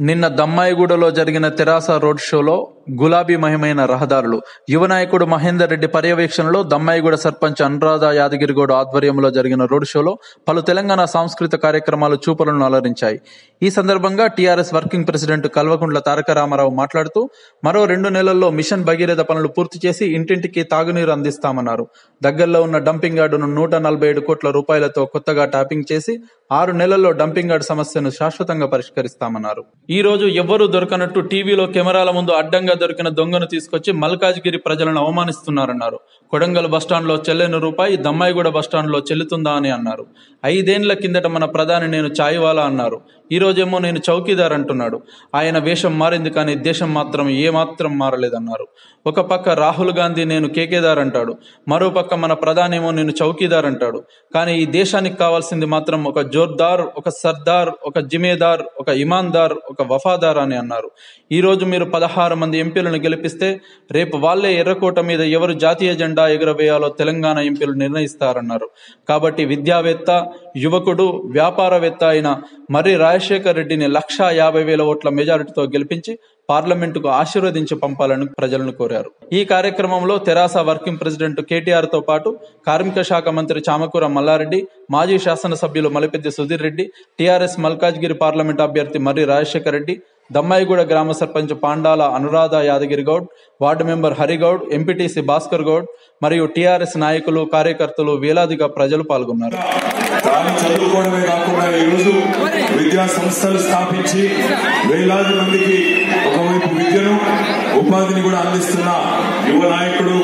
నిన్న దమ్మాయిగూడలో జరిగిన తెరాస రోడ్ షోలో గులాబీ మహిమైన రహదారులు. యువ నాయకుడు మహేందర్ రెడ్డి పర్యవేక్షణలో దమ్మాయిగూడ సర్పంచ్ అనురాధ యాదగిరిగౌడ ఆధ్వర్యంలో జరిగిన రోడ్ షోలో పలు తెలంగాణ సాంస్కృతిక కార్యక్రమాలు చూపలను అలరించాయి. ఈ సందర్భంగా TRS working president Kalvakuntla Taraka Ramarao మాట్లాడుతూ మరో రెండు నెలల్లో మిషన్ భగీరథ పనులు పూర్తి చేసి ఇంటింటికి తాగునీరు అందిస్తామన్నారు. దగ్గరలో ఉన్న డంపింగ్ యార్డును నూట నలభై ఏడు కోట్ల రూపాయలతో కొత్తగా ట్యాపింగ్ చేసి ఆరు నెలల్లో డంపింగ్ యార్డ్ సమస్యను శాశ్వతంగా పరిష్కరిస్తామన్నారు. ఈ రోజు ఎవ్వరూ దొరకనట్టు టీవీలో కెమెరాల ముందు అడ్డంగా దొరికిన దొంగను తీసుకొచ్చి మల్కాజ్గిరి ప్రజలను అవమానిస్తున్నారన్నారు. కొడంగల్ బస్టాండ్లో చెల్లెని రూపాయి దమ్మాయిగూడ బస్టాండ్లో చెల్లుతుందా అని అన్నారు. ఐదేండ్ల కిందట మన ప్రధాని నేను చాయివాలా అన్నారు. ఈ నేను చౌకీదార్ అంటున్నాడు. ఆయన వేషం మారింది కానీ దేశం మాత్రం ఏమాత్రం మారలేదన్నారు. ఒక పక్క రాహుల్ గాంధీ నేను కేకేదార్ అంటాడు. మరో పక్క మన ప్రధాని ఏమో నేను చౌకీదార్ అంటాడు. కానీ ఈ దేశానికి కావాల్సింది మాత్రం ఒక జోర్దార్ ఒక సర్దార్ ఒక జిమేదార్ ఒక ఇమాందార్ ఒక వఫాదార్ అని అన్నారు. ఈ రోజు మీరు పదహారు మంది ఎంపీలను గెలిపిస్తే రేపు వాళ్ళే ఎర్రకోట మీద ఎవరు జాతీయ జెండా ఎగురవేయాలో తెలంగాణ ఎంపీలు నిర్ణయిస్తారన్నారు. కాబట్టి విద్యావేత్త యువకుడు వ్యాపారవేత్త అయిన మర్రి రాజశేఖర్ రెడ్డిని లక్షా యాభై వేల ఓట్ల మెజారిటీతో గెలిపించి పార్లమెంటుకు ఆశీర్వదించి పంపాలని ప్రజలను కోరారు. ఈ కార్యక్రమంలో తెరాస వర్కింగ్ ప్రెసిడెంట్ కేటీఆర్తో పాటు కార్మిక శాఖ మంత్రి చామకూర మల్లారెడ్డి మాజీ శాసనసభ్యులు మలిపెద్ది సుధీర్ రెడ్డి టీఆర్ఎస్ మల్కాజ్గిరి పార్లమెంట్ అభ్యర్థి మర్రి రాజశేఖర రెడ్డి దమ్మాయిగూడ గ్రామ sarpanch Pandala Anuradha Yadagiri Goud ward member Harigoud MPTC Bhaskar Goud మరియు టీఆర్ఎస్ నాయకులు కార్యకర్తలు వేలాదిగా ప్రజలు పాల్గొన్నారు. చదువుకోవడమే కాకుండా ఈరోజు విద్యా సంస్థలు స్థాపించి వేలాది మందికి ఒకవైపు విద్యను ఉపాధిని కూడా అందిస్తున్న యువ నాయకుడు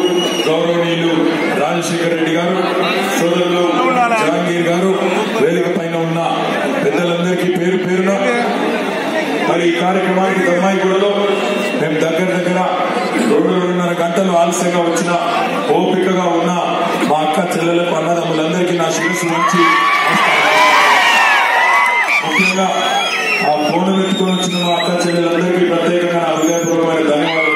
గౌరవనీయులు రాజశేఖర్ రెడ్డి గారు సోదరులు జహంగీర్ గారు ఆలస్యంగా వచ్చిన ఓపికగా ఉన్న మా అక్క చెల్లెలకు అన్నదమ్ములందరికీ నా శిరస్సు నుంచి ముఖ్యంగా ఆ ఫోన్ ఎత్తుకొని వచ్చిన మా అక్క చెల్లెలందరికీ ప్రత్యేకంగా నా హృదయపూర్వకమైన ధన్యవాదాలు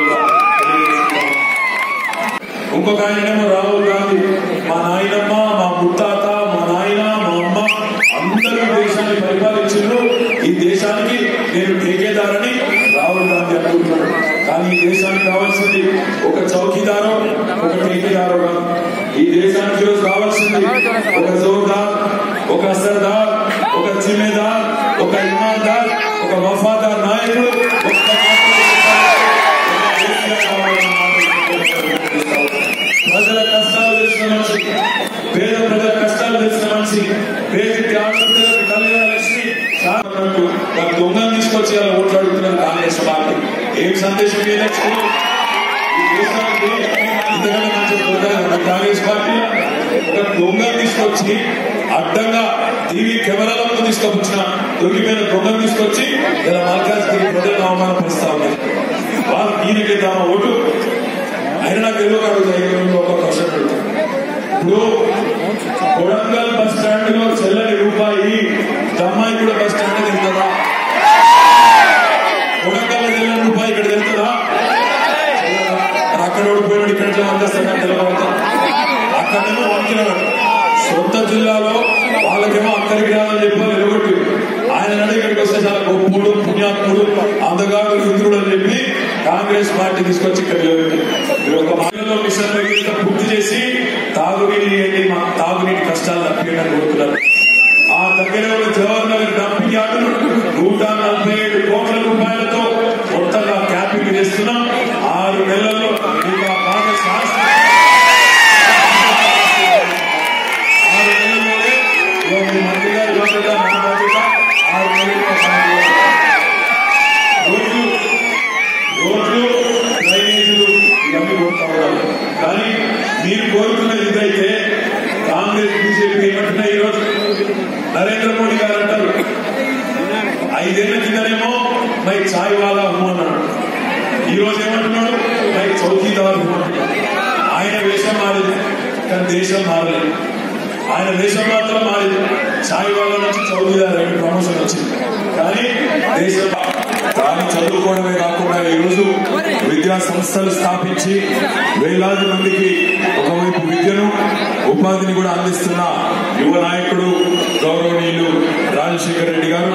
ఇంకొక ఆయనేమో రాహుల్ గాంధీ మా నాయనమ్మ మా ముత్తాత మా నాయన మా అమ్మ అందరూ దేశాన్ని పరిపాలించారు ఈ దేశానికి నేను ఠేకేదారని రాహుల్ గాంధీ అనుకుంటున్నాను కానీ ఈ దేశానికి ఒక అసర్దార్ ఒక జిమ్మేదార్ ఒక ఇమాన్దార్ ఒక వఫాదార్ నాయకుడు ఒక ప్రజల కష్టాలు తెలిసిన మనిషి పేద ప్రజల కష్టాలు తెలిసిన మనిషి పేదింటి ఆడపిల్లలకు కళ్యాణ లక్ష్మి సాధనకు ఒక దొంగను తీసుకొచ్చి అలా ఓట్లాడుతున్నారు కాంగ్రెస్ పార్టీ ఏం సందేశం కాంగ్రెస్ పార్టీ ఒక తీసుకొచ్చి అడ్డంగా టీవీ కెమెరాల ముందు తీసుకొచ్చిన దొరికిపోయిన దొంగను తీసుకొచ్చి ఇలా మల్కాజ్గిరి ప్రజలను అవమానపరుస్తా ఉన్నారు వాళ్ళు ఈయనకి తమ ఓటు ఆయన నాకు అడుగుతాయి ఒక కష్టం ఇప్పుడు కొడంగల్ బస్ స్టాండ్లో చెల్లని రూపాయి దమ్మాయి కూడా బస్ స్టాండ్ ఓడిపోయినాడు ఇక్కడ తెలుగు అక్కడ నుంచి అక్కడేమో వంకినాడు సొంత జిల్లాలో వాళ్ళకేమో అక్కడికి రాదని చెప్పి నిలబెట్టి ఆయన ఇక్కడికి వస్తే చాలా గొప్పడు పుణ్యాత్ముడు అందగాడు ఇంద్రుడు అని చెప్పి కాంగ్రెస్ పార్టీ తీసుకొచ్చి ఇక్కడ నిలబెట్టి ఒక మాటలో మిషన్ పూర్తి చేసి తాగునీటి తాగునీటి కష్టాలు తప్పియడానికి కోరుతున్నారు మై హూ అన్నాడు ఈ రోజు ఏమంటున్నాడు లైక్ చౌకీదార్ హూ ఆయన వేషం మారింది కానీ దేశం మారలేదు. ఆయన దేశం మాత్రం మారింది. సాయిబాబా నుంచి చౌకీదార్ అని ప్రమోషన్ వచ్చింది. కానీ దేశం తాను చదువుకోవడమే కాకుండా ఈరోజు విద్యా సంస్థలు స్థాపించి వేలాది మందికి ఒకవైపు విద్యను ఉపాధిని కూడా అందిస్తున్న యువ నాయకుడు గౌరవనీయులు రాజశేఖర్ రెడ్డి గారు.